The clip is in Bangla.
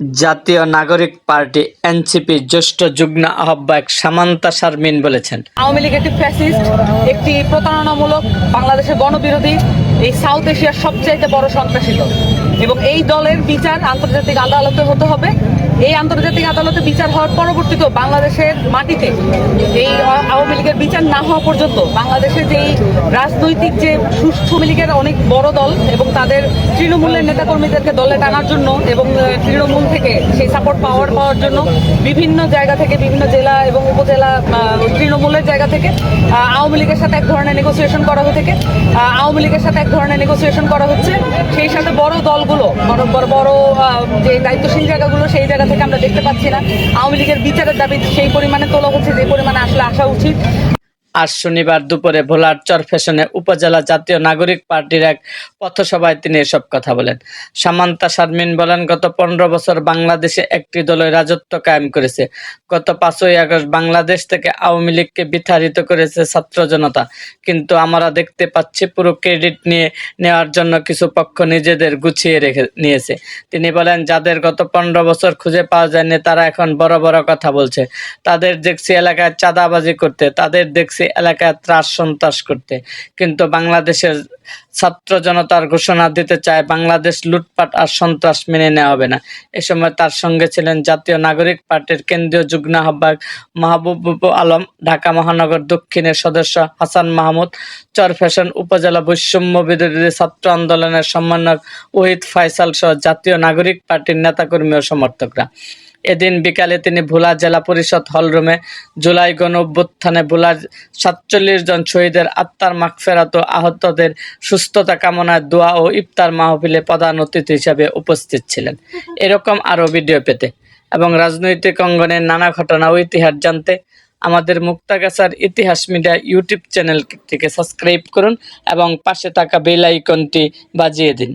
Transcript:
জাতীয় নাগরিক পার্টি এনসিপি জ্যেষ্ঠ যুগ্ম আহ্বায়ক সামান্তা শারমিন বলেছেন। আওয়ামী লীগ একটি ফ্যাসিস্ট, একটি প্রতারণামূলক, বাংলাদেশের গণবিরোধী, এই সাউথ এশিয়ার সবচাইতে বড় সন্ত্রাসী দল। এবং এই দলের বিচার আন্তর্জাতিক আদালতে হতে হবে। এই আন্তর্জাতিক আদালতে বিচার হওয়ার পরবর্তীতেও বাংলাদেশের মাটিতে এই আওয়ামী লীগের বিচার না হওয়া পর্যন্ত বাংলাদেশের যে রাজনৈতিক যে সুষ্ঠু লীগের অনেক বড় দল এবং তাদের তৃণমূলের নেতাকর্মীদেরকে দলে টানার জন্য এবং তৃণমূল থেকে সেই সাপোর্ট পাওয়ার পাওয়ার জন্য বিভিন্ন জায়গা থেকে বিভিন্ন জেলা এবং উপজেলা তৃণমূলের জায়গা থেকে আওয়ামী লীগের সাথে এক ধরনের নেগোসিয়েশন করা হয়ে থেকে। আওয়ামী লীগের সাথে এক ধরনের নেগোসিয়েশন করা হচ্ছে। সেই সাথে দলগুলো বড় বড় বড় যে দায়িত্বশীল জায়গাগুলো, সেই জায়গা থেকে আমরা দেখতে পাচ্ছি না। আওয়ামী লীগের বিচারের দাবি সেই পরিমাণে তোলা হচ্ছে, যে পরিমাণে আসলে আসা উচিত। আজ শনিবার দুপুরে ভোলার চরফেশনে উপজেলা জাতীয় নাগরিক পার্টির এক পথসভায় তিনি এসব কথা বলেন। সামান্তা শারমিন বলেন, গত পনেরো বছর বাংলাদেশে একটি দলের রাজত্ব কায়েম করেছে। গত পাঁচই আগস্ট বাংলাদেশ থেকে আওয়ামী লীগকে বিতাড়িত করেছে ছাত্র জনতা। কিন্তু আমরা দেখতে পাচ্ছি পুরো ক্রেডিট নিয়ে নেওয়ার জন্য কিছু পক্ষ নিজেদের গুছিয়ে রেখে নিয়েছে। তিনি বলেন, যাদের গত পনেরো বছর খুঁজে পাওয়া যায়নি, তারা এখন বড় বড় কথা বলছে। তাদের দেখছি এলাকায় চাঁদাবাজি করতে, তাদের দেখছি এলাকায় ত্রাস সন্ত্রাস করতে। কিন্তু বাংলাদেশের ছাত্র জনতার ঘোষণা দিতে চায়, বাংলাদেশ লুটপাট আর সন্ত্রাস মেনে নেওয়া হবে না। এ সময় তার সঙ্গে ছিলেন জাতীয় নাগরিক পার্টির কেন্দ্রীয় যুগ্ম আহ্বায়ক মাহবুব আলম, ঢাকা মহানগর দক্ষিণের সদস্য হাসান মাহমুদ চরফ্যাশন উপজেলা বৈষম্য বিরোধী ছাত্র আন্দোলনের সমন্বয়ক ওহিদ ফাইসাল সহ জাতীয় নাগরিক পার্টির নেতাকর্মী ও সমর্থকরা। এদিন বিকালে তিনি ভোলা জেলা পরিষদ হলরুমে জুলাই গণ অভ্যুত্থানে ভোলার সাতচল্লিশ জন শহীদের আত্মার মাগফেরাত আহতদের সুস্থতা কামনায় দোয়া ও ইফতার মাহফিলে প্রধান অতিথি হিসাবে উপস্থিত ছিলেন। এরকম আরও ভিডিও পেতে এবং রাজনৈতিক অঙ্গনের নানা ঘটনা ও ইতিহাস জানতে আমাদের মুক্তাগাছার ইতিহাস মিডিয়া ইউটিউব চ্যানেলটিকে সাবস্ক্রাইব করুন এবং পাশে থাকা বেল আইকনটি বাজিয়ে দিন।